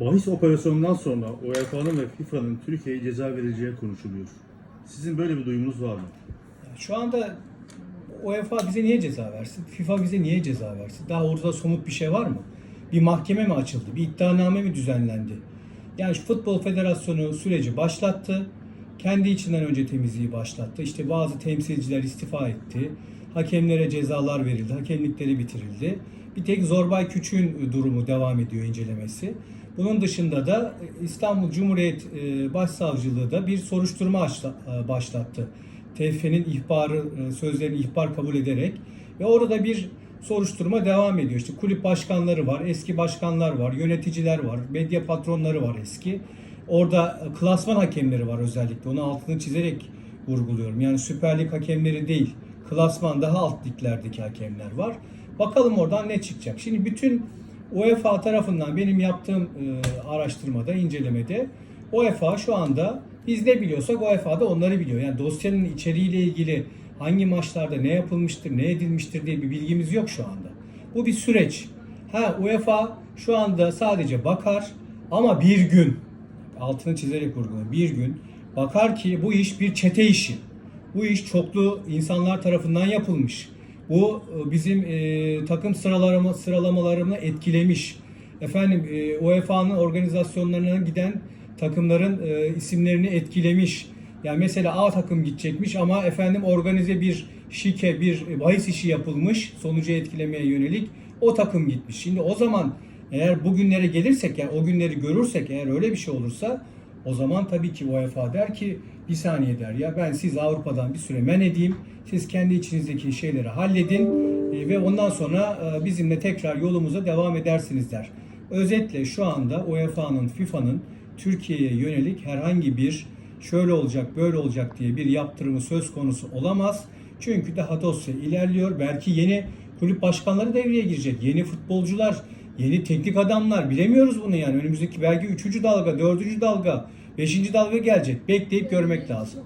Bahis operasyonundan sonra UEFA'nın ve FIFA'nın Türkiye'ye ceza vereceği konuşuluyor. Sizin böyle bir duyumunuz var mı? Şu anda UEFA bize niye ceza versin? FIFA bize niye ceza versin? Daha orada somut bir şey var mı? Bir mahkeme mi açıldı? Bir iddianame mi düzenlendi? Yani Futbol Federasyonu süreci başlattı. Kendi içinden önce temizliği başlattı. İşte bazı temsilciler istifa etti. Hakemlere cezalar verildi. Hakemlikleri bitirildi. Bir tek Zorbay Küçük'ün durumu devam ediyor incelemesi. Bunun dışında da İstanbul Cumhuriyet e, Başsavcılığı da bir soruşturma e, başlattı. TFF'nin ihbarı, e, sözlerini ihbar kabul ederek ve orada bir soruşturma devam ediyor. İşte kulüp başkanları var, eski başkanlar var, yöneticiler var, medya patronları var eski. Orada klasman hakemleri var özellikle. Onu altını çizerek vurguluyorum. Yani Süper Lig hakemleri değil, klasman daha alt liglerdeki hakemler var. Bakalım oradan ne çıkacak. Şimdi bütün UEFA tarafından benim yaptığım e, araştırmada, incelemede UEFA şu anda biz ne biliyorsak UEFA da onları biliyor. Yani dosyanın içeriğiyle ilgili hangi maçlarda ne yapılmıştır, ne edilmiştir diye bir bilgimiz yok şu anda. Bu bir süreç. Ha UEFA şu anda sadece bakar ama bir gün altını çizerek vurguluyorum. Bir gün bakar ki bu iş bir çete işi. Bu iş çoklu insanlar tarafından yapılmış. Bu e, bizim e, takım sıralama sıralamalarını etkilemiş. Efendim e, UEFA'nın organizasyonlarına giden takımların e, isimlerini etkilemiş. Yani mesela A takım gidecekmiş ama efendim organize bir şike, bir bahis işi yapılmış sonucu etkilemeye yönelik o takım gitmiş. Şimdi o zaman eğer bugünlere gelirsek yani o günleri görürsek eğer öyle bir şey olursa o zaman tabii ki UEFA der ki bir saniye der ya ben siz Avrupa'dan bir süre men edeyim. Siz kendi içinizdeki şeyleri halledin e, ve ondan sonra e, bizimle tekrar yolumuza devam edersiniz der. Özetle şu anda UEFA'nın, FIFA'nın Türkiye'ye yönelik herhangi bir şöyle olacak, böyle olacak diye bir yaptırımı söz konusu olamaz. Çünkü daha dosya ilerliyor. Belki yeni kulüp başkanları devreye girecek. Yeni futbolcular, yeni teknik adamlar bilemiyoruz bunu yani. Önümüzdeki belki 3. dalga, 4. dalga, 5. dalga gelecek. Bekleyip görmek lazım.